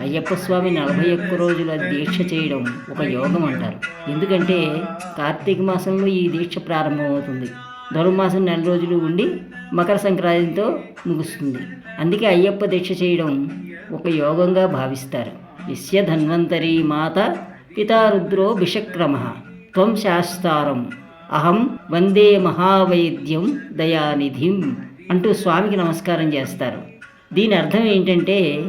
అయ్యప్ప స్వామి నలభై ఒక్క రోజుల దీక్ష చేయడం ఒక యోగం అంటారు. ఎందుకంటే కార్తీక మాసంలో ఈ దీక్ష ప్రారంభమవుతుంది. ధనుర్మాసం నెల రోజులు ఉండి మకర సంక్రాంతితో ముగుస్తుంది. అందుకే అయ్యప్ప దీక్ష చేయడం ఒక యోగంగా భావిస్తారు. యస్య ధన్వంతరి మాత పితారుద్రో విషక్రమ త్వం శాస్తారం అహం వందే మహావైద్యం దయానిధిం అంటూ స్వామికి నమస్కారం చేస్తారు. దీని అర్థం ఏంటంటే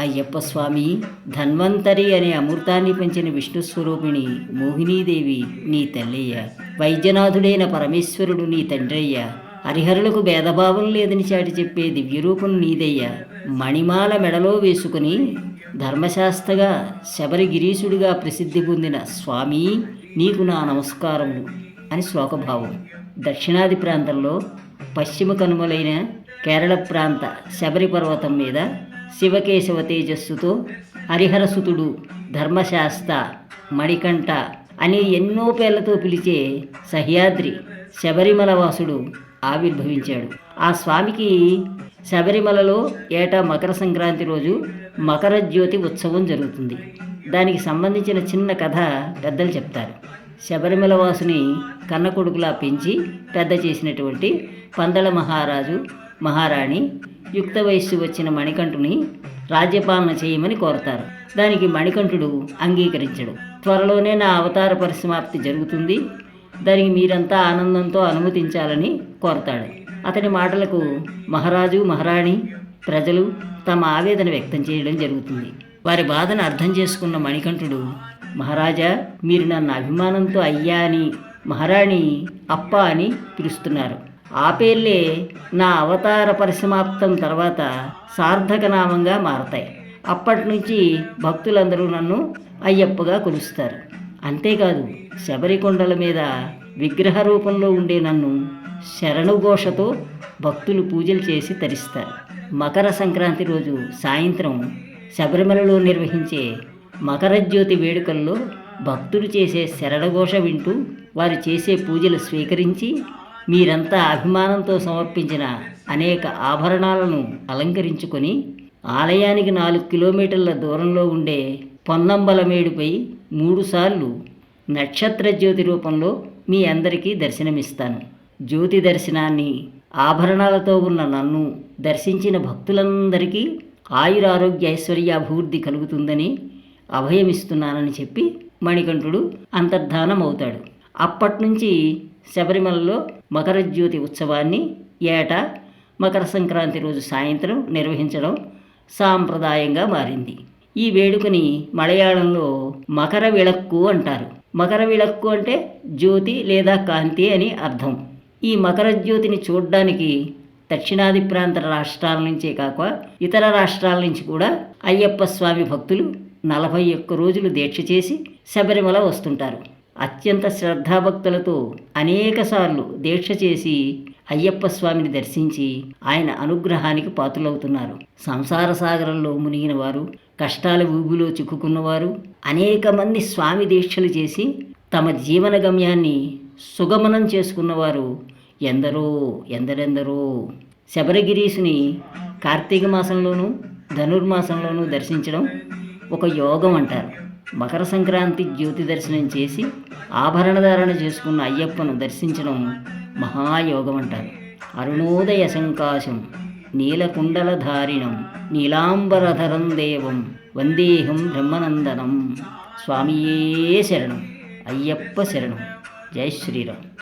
అయ్యప్ప స్వామి ధన్వంతరి అనే అమృతాన్ని పెంచిన విష్ణు స్వరూపిణి మోహినీదేవి నీ తల్లయ్య. వైద్యనాథుడైన పరమేశ్వరుడు నీ తండ్రయ్య. హరిహరులకు భేదభావం లేదని చాటి చెప్పే దివ్యరూపం నీదయ్య. మణిమాల మెడలో వేసుకుని ధర్మశాస్త్రగా శబరి గిరీశుడిగా ప్రసిద్ధి పొందిన స్వామి నీకు నా నమస్కారములు అని శ్లోకభావం. దక్షిణాది ప్రాంతంలో పశ్చిమ కనుమలైన కేరళ ప్రాంత శబరి పర్వతం మీద శివకేశవ తేజస్సుతో హరిహరసుతుడు ధర్మశాస్త్ర మణికంఠ అని ఎన్నో పేర్లతో పిలిచే సహ్యాద్రి శబరిమల వాసుడు ఆవిర్భవించాడు. ఆ స్వామికి శబరిమలలో ఏటా మకర సంక్రాంతి రోజు మకర జ్యోతి ఉత్సవం జరుగుతుంది. దానికి సంబంధించిన చిన్న కథ పెద్దలు చెప్తారు. శబరిమల వాసుని కన్న కొడుకులా పెంచి పెద్ద చేసినటువంటి పందల మహారాజు మహారాణి యుక్త వయస్సు వచ్చిన మణికంఠుని రాజ్యపాలన చేయమని కోరతారు. దానికి మణికంఠుడు అంగీకరించడు. త్వరలోనే నా అవతార పరిసమాప్తి జరుగుతుంది. దానికి మీరంతా ఆనందంతో అనుమతించాలని కోరతాడు. అతని మాటలకు మహారాజు మహారాణి ప్రజలు తమ ఆవేదన వ్యక్తం చేయడం జరుగుతుంది. వారి బాధను అర్థం చేసుకున్న మణికంఠుడు మహారాజా మీరు నన్ను అభిమానంతో అయ్యా అని మహారాణి అప్ప అని పిలుస్తున్నారు. ఆ పేర్లే నా అవతార పరిసమాప్తం తర్వాత సార్థక నామంగా మారతాయి. అప్పటి నుంచి భక్తులందరూ నన్ను అయ్యప్పగా కొలుస్తారు. అంతేకాదు శబరికొండల మీద విగ్రహ రూపంలో ఉండే నన్ను శరణుఘోషతో భక్తులు పూజలు చేసి తరిస్తారు. మకర సంక్రాంతి రోజు సాయంత్రం శబరిమలలో నిర్వహించే మకర జ్యోతి వేడుకల్లో భక్తులు చేసే శరణఘోష వింటూ వారు చేసే పూజలు స్వీకరించి మీరంతా అభిమానంతో సమర్పించిన అనేక ఆభరణాలను అలంకరించుకొని ఆలయానికి నాలుగు కిలోమీటర్ల దూరంలో ఉండే పొన్నంబలమేడుపై మూడుసార్లు నక్షత్ర జ్యోతి రూపంలో మీ అందరికీ దర్శనమిస్తాను. జ్యోతి దర్శనాన్ని ఆభరణాలతో ఉన్న నన్ను దర్శించిన భక్తులందరికీ ఆయురారోగ్య ఐశ్వర్యాభివృద్ధి కలుగుతుందని అభయమిస్తున్నానని చెప్పి మణికంఠుడు అంతర్ధానం అవుతాడు అప్పటి నుంచి శబరిమలలో మకర జ్యోతి ఉత్సవాన్ని ఏటా మకర సంక్రాంతి రోజు సాయంత్రం నిర్వహించడం సాంప్రదాయంగా మారింది. ఈ వేడుకని మలయాళంలో మకర విళక్కు అంటారు. మకర విళక్కు అంటే జ్యోతి లేదా కాంతి అని అర్థం. ఈ మకర జ్యోతిని చూడ్డానికి దక్షిణాది ప్రాంత రాష్ట్రాల నుంచే కాక ఇతర రాష్ట్రాల నుంచి కూడా అయ్యప్ప స్వామి భక్తులు నలభై ఒక్క రోజులు దీక్ష చేసి శబరిమల వస్తుంటారు. అత్యంత శ్రద్ధాభక్తులతో అనేకసార్లు దీక్ష చేసి అయ్యప్ప స్వామిని దర్శించి ఆయన అనుగ్రహానికి పాత్రులవుతున్నారు. సంసార సాగరంలో మునిగిన వారు కష్టాల ఊబిలో చిక్కుకున్నవారు అనేక మంది స్వామి దీక్షలు చేసి తమ జీవన గమ్యాన్ని సుగమనం చేసుకున్నవారు ఎందరో ఎందరెందరో. శబరగిరీసుని కార్తీక మాసంలోనూ ధనుర్మాసంలోనూ దర్శించడం ఒక యోగం అంటారు. మకర సంక్రాంతి జ్యోతి దర్శనం చేసి ఆభరణధారణ చేసుకున్న అయ్యప్పను దర్శించడం మహాయోగం అంటారు అరుణోదయ సంకాశం నీలకుండలధారిణం నీలాంబరధరం దేవం వందేహం బ్రహ్మనందనం. స్వామియే శరణం అయ్యప్ప శరణం. జై శ్రీరామ్.